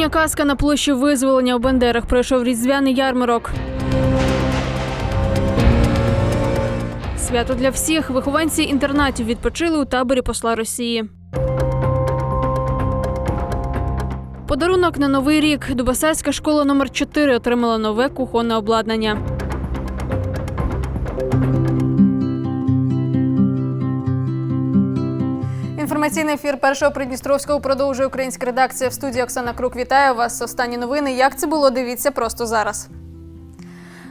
Осіння казка на площі визволення у Бендерах пройшов різдвяний ярмарок. Свято для всіх. Вихованці інтернатів відпочили у таборі посла Росії. Подарунок на новий рік. Дубасарська школа номер 4 отримала нове кухонне обладнання. Інформаційний ефір першого Придністровського продовжує українська редакція в студії Оксана Крук. Вітаю вас. Останні новини. Як це було? Дивіться просто зараз.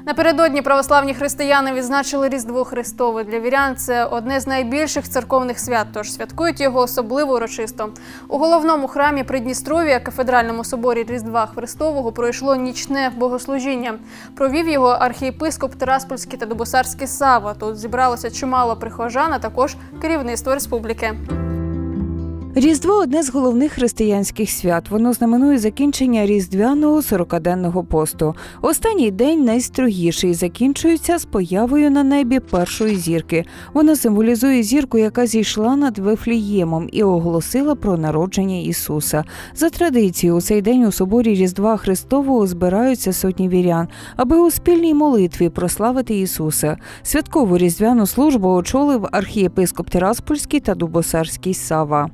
Напередодні православні християни відзначили Різдво Христове. Для вірян це одне з найбільших церковних свят, тож святкують його особливо урочисто. У головному храмі Придністров'я, кафедральному соборі Різдва Христового, пройшло нічне богослужіння. Провів його архієпископ Тераспольський та Дубосарський Сава. Тут зібралося чимало прихожан, а також керівництво республіки. Різдво одне з головних християнських свят. Воно знаменує закінчення різдвяного 40-денного посту. Останній день найстрогіший закінчується з появою на небі першої зірки. Вона символізує зірку, яка зійшла над Вифліємом і оголосила про народження Ісуса. За традицією, у цей день у соборі Різдва Христового збираються сотні вірян, аби у спільній молитві прославити Ісуса. Святкову різдвяну службу очолив архієпископ Тераспольський та Дубосарський Сава.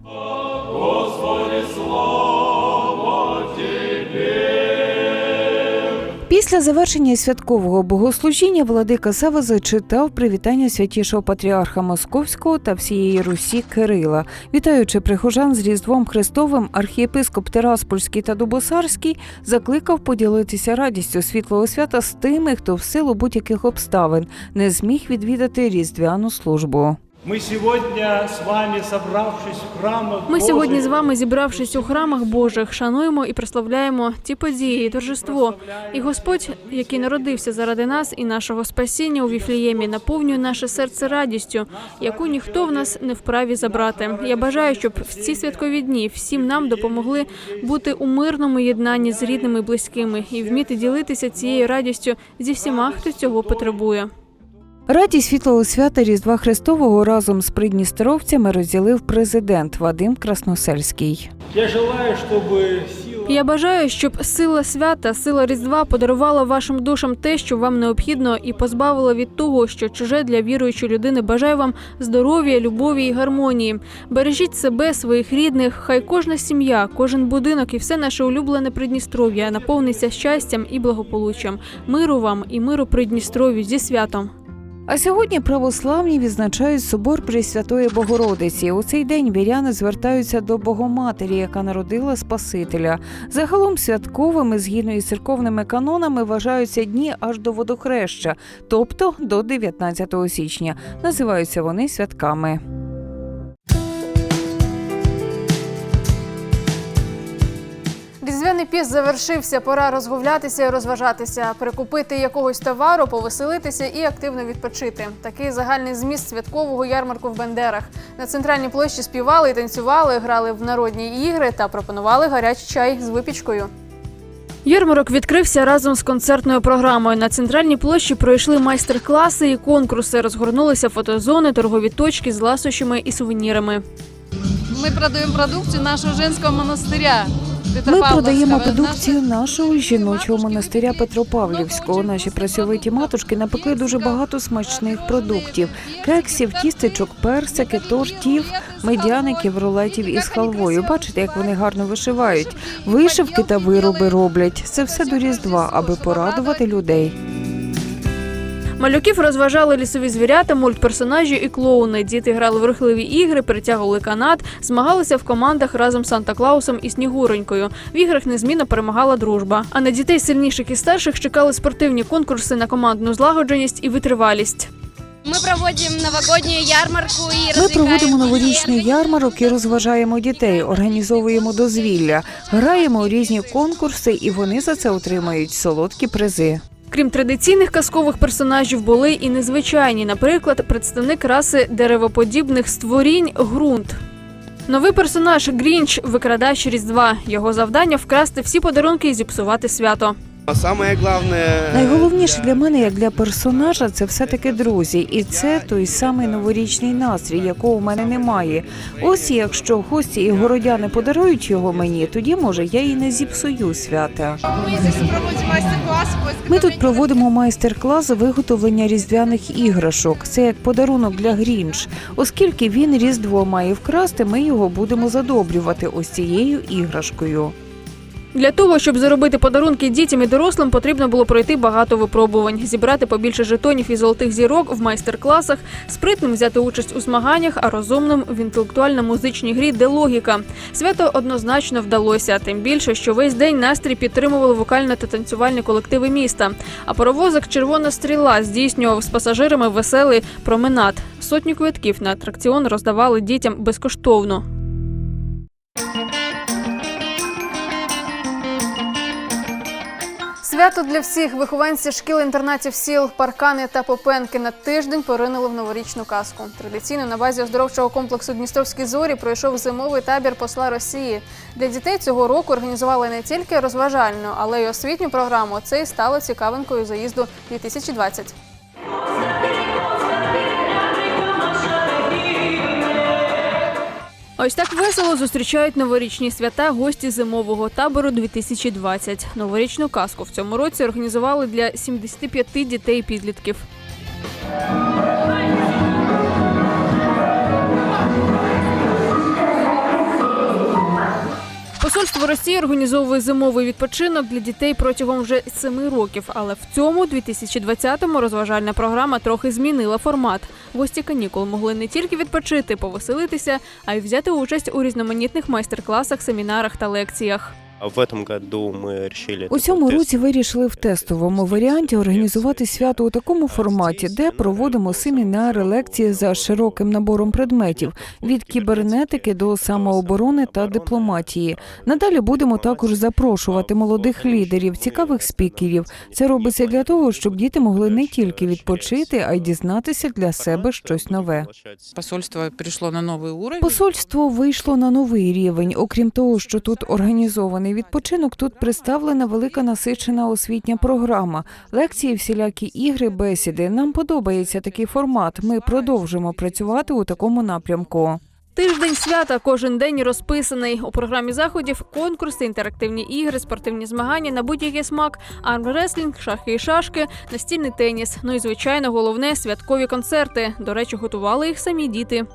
Після завершення святкового богослужіння владика Сава зачитав привітання святішого патріарха Московського та всієї Русі Кирила. Вітаючи прихожан з Різдвом Христовим, архієпископ Тераспольський та Дубосарський закликав поділитися радістю світлого свята з тими, хто в силу будь-яких обставин не зміг відвідати різдвяну службу. Мы сегодня с вами, собравшись в храмах Ми сьогодні з вами, зібравшись у храмах Божих, шануємо і прославляємо ті події, і торжество. І Господь, який народився заради нас і нашого спасіння у Віфліємі, наповнює наше серце радістю, яку ніхто в нас не вправі забрати. Я бажаю, щоб в ці святкові дні всім нам допомогли бути у мирному єднанні з рідними і близькими і вміти ділитися цією радістю зі всіма, хто цього потребує. Радість світлого свята Різдва Христового разом з придністровцями розділив президент Вадим Красносельський. Я желаю, чтобы сила Я бажаю, щоб сила свята, сила Різдва подарувала вашим душам те, що вам необхідно, і позбавила від того, що чуже для віруючої людини. Бажаю вам здоров'я, любові і гармонії. Бережіть себе, своїх рідних. Хай кожна сім'я, кожен будинок і все наше улюблене Придністров'я наповниться щастям і благополуччям. Миру вам і миру Придністров'ю зі святом. А сьогодні православні відзначають собор Пресвятої Богородиці. У цей день віряни звертаються до Богоматері, яка народила Спасителя. Загалом святковими, згідно із церковними канонами, вважаються дні аж до водохреща, тобто до 19 січня. Називаються вони святками. Піст завершився. Пора розгулятися і розважатися, прикупити якогось товару, повеселитися і активно відпочити. Такий загальний зміст святкового ярмарку в Бендерах. На центральній площі співали і танцювали, грали в народні ігри та пропонували гарячий чай з випічкою. Ярмарок відкрився разом з концертною програмою. На центральній площі пройшли майстер-класи і конкурси. Розгорнулися фотозони, торгові точки з ласощами і сувенірами. Ми продаємо продукцію нашого женського монастиря. Ми продаємо продукцію нашого жіночого монастиря Петропавлівського. Наші працьовиті матушки напекли дуже багато смачних продуктів: кексів, тістечок, персики, тортів, медяників, рулетів із халвою. Бачите, як вони гарно вишивають. Вишивки та вироби роблять. Це все до різдва, аби порадувати людей. Малюків розважали лісові звірята, мультперсонажі і клоуни. Діти грали в рухливі ігри, перетягували канат, змагалися в командах разом з Санта-Клаусом і Снігуронькою. В іграх незмінно перемагала дружба. А на дітей сильніших і старших чекали спортивні конкурси на командну злагодженість і витривалість. Мы проводим новогоднюю ярмарку и Ми проводимо новорічний ярмарок і розважаємо дітей, організовуємо дозвілля, граємо у різні конкурси, і вони за це отримають солодкі призи. Крім традиційних казкових персонажів, були і незвичайні. Наприклад, представник раси деревоподібних створінь ґрунт. Новий персонаж Грінч викрадач Різдва. Його завдання вкрасти всі подарунки і зіпсувати свято. А самое главное... Найголовніше для мене, як для персонажа, це все-таки друзі, і це той самий новорічний настрій, якого у мене немає. Ось якщо гості і городяни подарують його мені, тоді може я і не зіпсую свята. Ми тут проводимо майстер-клас виготовлення різдвяних іграшок. Це як подарунок для Грінч. Оскільки він різдво має вкрасти, ми його будемо задобрювати ось цією іграшкою. Для того, щоб заробити подарунки дітям і дорослим, потрібно було пройти багато випробувань, зібрати побільше жетонів і золотих зірок в майстер-класах, спритним взяти участь у змаганнях, а розумним в інтелектуально-музичній грі, де логіка. Свято однозначно вдалося, тим більше, що весь день настрій підтримували вокально та танцювальні колективи міста. А паровозик Червона стріла здійснював з пасажирами веселий променад. Сотню квитків на атракціон роздавали дітям безкоштовно. Свято для всіх вихованці шкіл інтернатів сіл, паркани та попенки на тиждень поринули в новорічну казку. Традиційно на базі оздоровчого комплексу Дністровські зорі пройшов зимовий табір посла Росії. Для дітей цього року організували не тільки розважальну, але й освітню програму. Це і стало цікавинкою заїзду 2020. Ось так весело зустрічають новорічні свята гості зимового табору 2020. Новорічну казку в цьому році організували для 75 дітей і підлітків. Посольство Росії організовує зимовий відпочинок для дітей протягом вже семи років. Але в цьому 2020-му розважальна програма трохи змінила формат. Гості канікул могли не тільки відпочити, повеселитися, а й взяти участь у різноманітних майстер-класах, семінарах та лекціях. А в этом году мы решили... У цьому році вирішили в тестовому варіанті організувати свято у такому форматі, де проводимо семінари, лекції за широким набором предметів від кібернетики до самооборони та дипломатії. Надалі будемо також запрошувати молодих лідерів, цікавих спікерів. Це робиться для того, щоб діти могли не тільки відпочити, а й дізнатися для себе щось нове. Посольство перешло на новый уровень. Посольство вийшло на новий рівень. Окрім того, що тут організований відпочинок, тут представлена велика насичена освітня програма, лекції, всілякі ігри, бесіди. Нам подобається такий формат. Ми продовжимо працювати у такому напрямку. Тиждень свята кожен день розписаний. У програмі заходів конкурси, інтерактивні ігри, спортивні змагання на будь-який смак, армреслінг, шахи і шашки, настільний теніс. Ну і звичайно, головне святкові концерти. До речі, готували їх самі діти.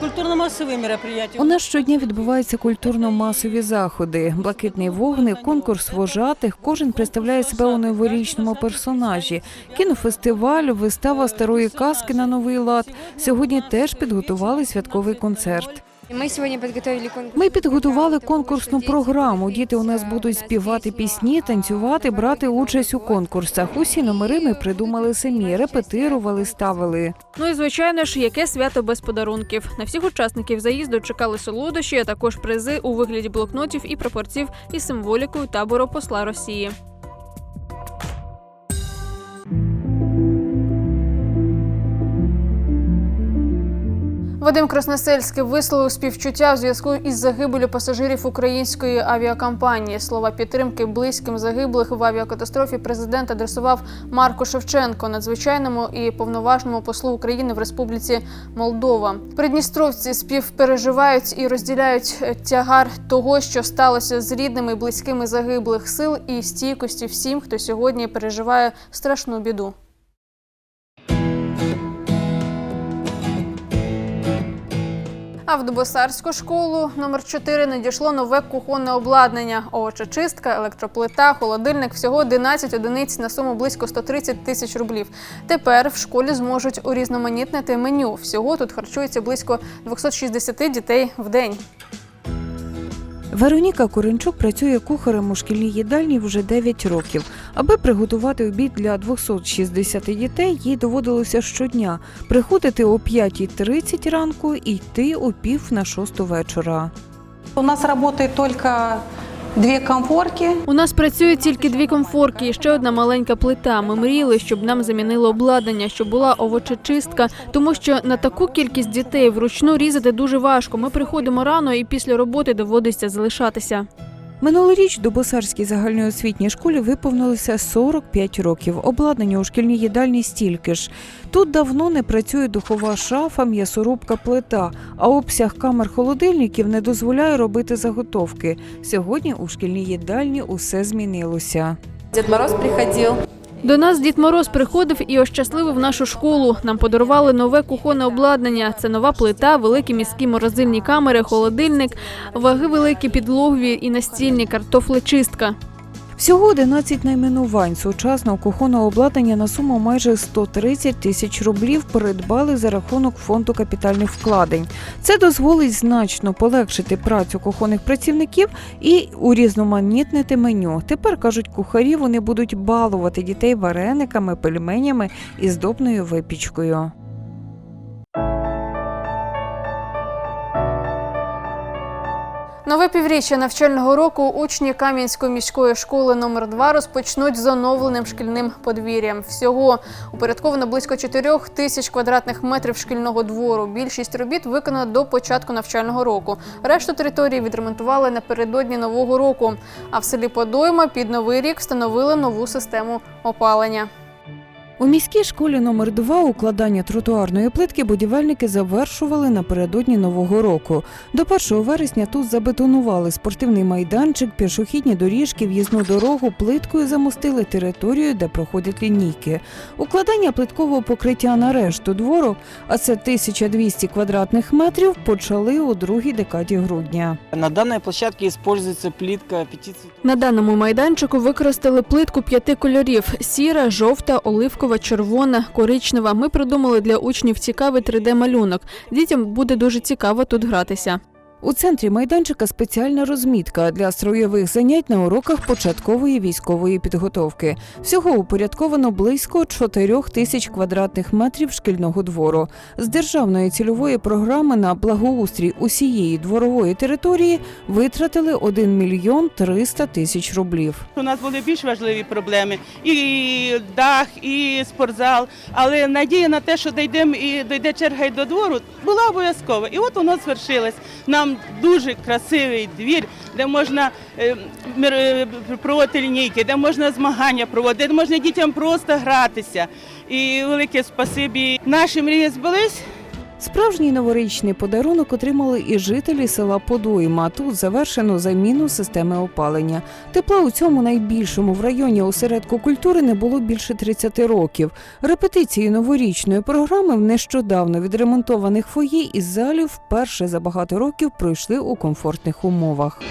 Культурно-массовые мероприятия. У нас щодня відбуваються культурно-масові заходи. Блакитний вогник, конкурс вожатих. Кожен представляє себе у новорічному персонажі. Кінофестиваль, вистава старої казки на новий лад. Сьогодні теж підготували святковий концерт. Мы сегодня подготовили конкурс. Ми підготували конкурсну програму. Діти у нас будуть співати пісні, танцювати, брати участь у конкурсах. Усі номери ми придумали самі, репетирували, ставили. Ну і звичайно ж, яке свято без подарунків. На всіх учасників заїзду чекали солодощі, а також призи у вигляді блокнотів і прапорців із символікою табору посла Росії. Вадим Красносельський висловив співчуття в зв'язку із загибелю пасажирів української авіакомпанії. Слова підтримки близьким загиблих в авіакатастрофі президент адресував Марку Шевченко, надзвичайному і повноважному послу України в Республіці Молдова. Придністровці співпереживають і розділяють тягар того, що сталося з рідними близькими загиблих сил, і стійкості всім, хто сьогодні переживає страшну біду. А в Дубосарську школу номер 4 надійшло нове кухонне обладнання: овочечистка, електроплита, холодильник всього 11 одиниць на суму близько 130 тисяч рублів. Тепер в школі зможуть урізноманітнити меню. Всього тут харчується близько 260 дітей в день. Вероніка Коренчук працює кухарем у шкільній їдальні вже 9 років. Аби приготувати обід для 260 дітей, їй доводилося щодня приходити о 5.30 ранку і йти о пів на шосту вечора. У нас работает только две комфорки. У нас працює тільки дві комфорки і ще одна маленька плита. Ми мріяли, щоб нам замінили обладнання, щоб була овочечистка, тому що на таку кількість дітей вручну різати дуже важко. Ми приходимо рано і після роботи доводиться залишатися. Минулоріч Дубосарській загальноосвітній школі виповнилося 45 років. Обладнання у шкільній їдальні стільки ж. Тут давно не працює духова шафа, м'ясорубка, плита, а обсяг камер холодильників не дозволяє робити заготовки. Сьогодні у шкільній їдальні усе змінилося. Дід Мороз приходил. До нас Дід Мороз приходив і ощасливив нашу школу. Нам подарували нове кухонне обладнання. Це нова плита, великі міські морозильні камери, холодильник, ваги великі підлогові і настільні, картофлечистка. Всього 11 найменувань сучасного кухонного обладнання на суму майже 130 тисяч рублів придбали за рахунок фонду капітальних вкладень. Це дозволить значно полегшити працю кухонних працівників і урізноманітнити меню. Тепер кажуть кухарі, вони будуть балувати дітей варениками, пельменями і здобною випічкою. Нове півріччя навчального року учні Кам'янської міської школи номер 2 розпочнуть з оновленим шкільним подвір'ям. Всього упорядковано близько 4 тисяч квадратних метрів шкільного двору. Більшість робіт виконано до початку навчального року. Решту території відремонтували напередодні нового року. А в селі Подойма під новий рік встановили нову систему опалення. У міській школі номер 2 укладання тротуарної плитки будівельники завершували напередодні нового року. До 1 вересня тут забетонували спортивний майданчик, пішохідні доріжки, в'їзну дорогу, плиткою замостили територію, де проходять лінійки. Укладання плиткового покриття на решту двору, а це 1200 квадратних метрів, почали у другій декаді грудня. На данной площадке используется плитка 5 На даному майданчику використали плитку п'яти кольорів: сіра, жовта, оливкова, червона, коричнева. Ми придумали для учнів цікавий 3D-малюнок. Дітям буде дуже цікаво тут гратися. У центрі майданчика спеціальна розмітка для строєвих занять на уроках початкової військової підготовки. Всього упорядковано близько 4 тисяч квадратних метрів шкільного двору. З державної цільової програми на благоустрій усієї дворової території витратили 1 мільйон 300 тисяч рублів. У нас були більш важливі проблеми і дах, і спортзал. Але надія на те, що дійдемо і дійде черга й до двору, була обов'язкова. І от воно звершилось. Нам дуже красивий двір, де можна е, е, проводити лінійки, де можна змагання проводити, де можна дітям просто гратися. І велике спасибі. Наші мрії збулись. Справжній новорічний подарунок отримали і жителі села Подойма. Тут завершено заміну системи опалення. Тепла у цьому найбільшому в районі осередку культури не було більше 30 років. Репетиції новорічної програми в нещодавно відремонтованих фоє із залів вперше за багато років пройшли у комфортних умовах.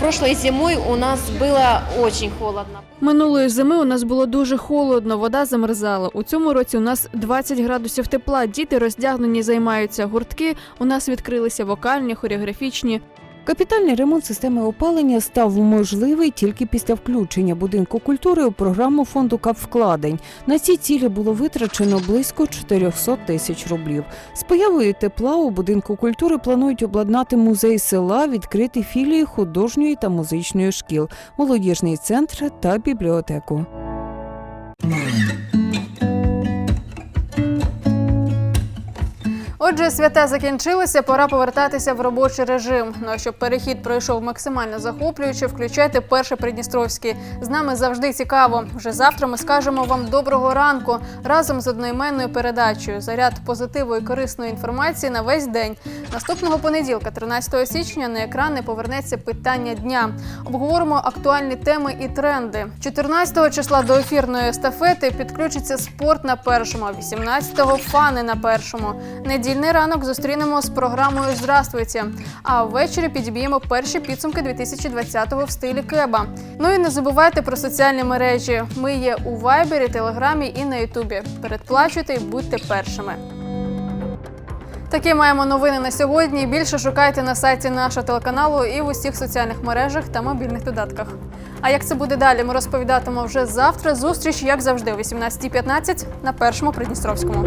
Прошлой зимой у нас было очень холодно. Минулої зими у нас було дуже холодно, вода замерзала. У цьому році у нас 20 градусів тепла. Діти роздягнені займаються. Гуртки у нас відкрилися вокальні, хореографічні. Капітальний ремонт системи опалення став можливий тільки після включення будинку культури у програму фонду капвкладень. На ці цілі було витрачено близько 400 тисяч рублів. З появою тепла у будинку культури планують обладнати музей села, відкрити філії художньої та музичної шкіл, молодіжний центр та бібліотеку. Отже, свята закінчилися, пора повертатися в робочий режим. Ну а щоб перехід пройшов максимально захоплююче, включайте перше Придністровське. З нами завжди цікаво. Вже завтра ми скажемо вам доброго ранку разом з одноіменною передачею. Заряд позитиву і корисної інформації на весь день. Наступного понеділка, 13 січня, на екрани повернеться питання дня. Обговоримо актуальні теми і тренди. 14 числа до ефірної естафети підключиться спорт на першому, а 18-го фани на першому. Недільний ранок зустрінемо з програмою Здравствуйте. А ввечері підіб'ємо перші підсумки 2020-го в стилі Кеба. Ну і не забувайте про соціальні мережі. Ми є у Вайбері, Телеграмі і на Ютубі. Передплачуйте і будьте першими. Такі маємо новини на сьогодні. Більше шукайте на сайті нашого телеканалу і в усіх соціальних мережах та мобільних додатках. А як це буде далі, ми розповідатимемо вже завтра. Зустріч, як завжди, о 18.15 на першому Придністровському.